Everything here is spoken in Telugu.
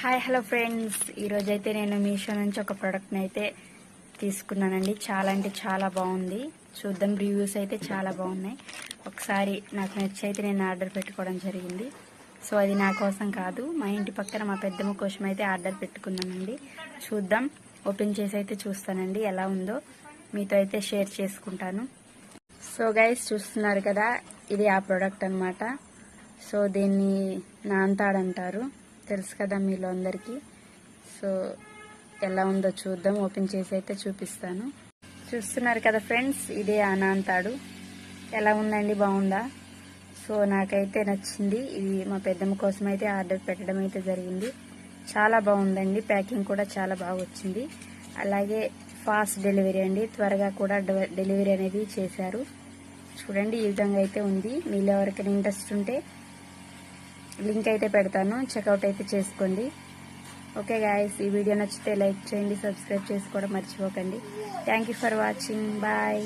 హాయ్ హలో ఫ్రెండ్స్ ఈరోజు అయితే నేను మీషో నుంచి ఒక ప్రోడక్ట్ని అయితే తీసుకున్నానండి. చాలా అంటే చాలా బాగుంది. చూద్దాం రివ్యూస్ అయితే చాలా బాగున్నాయి. ఒకసారి నాకు నచ్చి అయితే నేను ఆర్డర్ పెట్టుకోవడం జరిగింది. సో అది నా కోసం కాదు. మా ఇంటి పక్కన మా పెద్దమ్మ కోసం అయితే ఆర్డర్ పెట్టుకున్నానండి చూద్దాం. ఓపెన్ చేసి అయితే చూస్తానండి ఎలా ఉందో. మీతో అయితే షేర్ చేసుకుంటాను. సో గైస్ చూస్తున్నారు కదా ఇది ఆ ప్రోడక్ట్ అన్నమాట. సో దీన్ని నాంతాడంటారు తెలుసు కదా మీలో అందరికీ. సో ఎలా ఉందో చూద్దాం. ఓపెన్ చేసి అయితే చూపిస్తాను. చూస్తున్నారు కదా ఫ్రెండ్స్ ఇదే అనాంతాడు. ఎలా ఉందండి? బాగుందా? సో నాకైతే నచ్చింది. ఇది మా పెద్దమ్మ కోసం అయితే ఆర్డర్ పెట్టడం అయితే జరిగింది. చాలా బాగుందండి. ప్యాకింగ్ కూడా చాలా బాగా వచ్చింది. అలాగే ఫాస్ట్ డెలివరీ అండి. త్వరగా కూడా డెలివరీ అనేది చేశారు. చూడండి ఈ విధంగా అయితే ఉంది. మీలో ఎవరికైనా ఇంట్రెస్ట్ ఉంటే లింక్ అయితే పెడతాను. చెక్అవుట్ అయితే చేసుకోండి. ఓకే గాయస్ ఈ వీడియో నచ్చితే లైక్ చేయండి సబ్స్క్రైబ్ చేసుకోవడం మర్చిపోకండి. Thank you for watching bye